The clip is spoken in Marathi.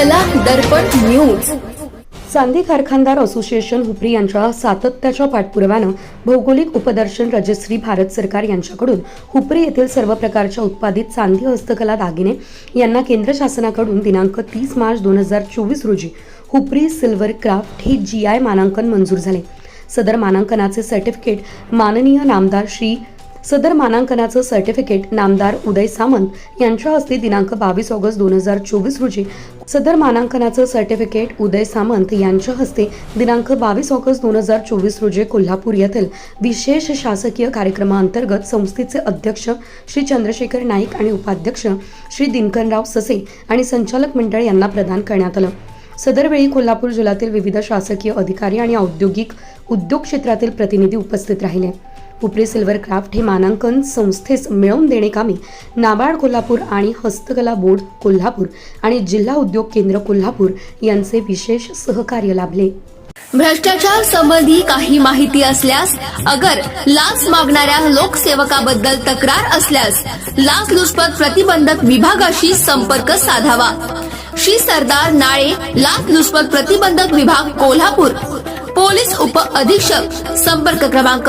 कला दर्पण न्यूज. चांदी कारखानदार असोसिएशन हुपरी यांच्या सातत्याच्या पाठपुराव्यानं भौगोलिक उपदर्शन रजश्री भारत सरकार यांच्याकडून हुपरी येथील सर्व प्रकारच्या उत्पादित चांदी हस्तकला दागिने यांना केंद्र शासनाकडून दिनांक तीस मार्च दोन हजार चोवीस रोजी हुपरी सिल्वर क्राफ्ट हे जी आय मानांकन मंजूर झाले. सदर मानांकनाचे सर्टिफिकेट माननीय नामदार श्री सदर मानांकनाचं सर्टिफिकेट नामदार उदय सामंत यांच्या हस्ते दिनांक बावीस ऑगस्ट दोन हजार चोवीस रोजी सदर मानांकनाचं सर्टिफिकेट उदय सामंत यांच्या हस्ते दिनांक बावीस ऑगस्ट दोन हजार चोवीस रोजी कोल्हापूर येथील विशेष शासकीय कार्यक्रमाअंतर्गत संस्थेचे अध्यक्ष श्री चंद्रशेखर नाईक आणि उपाध्यक्ष श्री दिनकरराव ससे आणि संचालक मंडळ यांना प्रदान करण्यात आलं. सदरवेळी कोल्हापूर जिल्ह्यातील विविध शासकीय अधिकारी आणि औद्योगिक उद्योग क्षेत्रातील प्रतिनिधी उपस्थित राहिले. उपरी सिल्वर क्राफ्ट हे मानांकन संस्थेस मिळवून देणे कामी नाबार्ड कोल्हापूर आणि हस्तकला बोर्ड कोल्हापूर आणि जिल्हा उद्योग केंद्र कोल्हापूर यांचे विशेष सहकार्य लाभले. भ्रष्टाचार संबंधी काही माहिती असल्यास अगर लाच मागणाऱ्या लोकसेवकाबद्दल तक्रार असल्यास लाच लुचपत प्रतिबंधक विभागाशी संपर्क साधावा. श्री सरदार नाळे लाचलुचपत प्रतिबंधक विभाग कोल्हापूर. पोलीस उप अधीक्षक संपर्क क्रमांक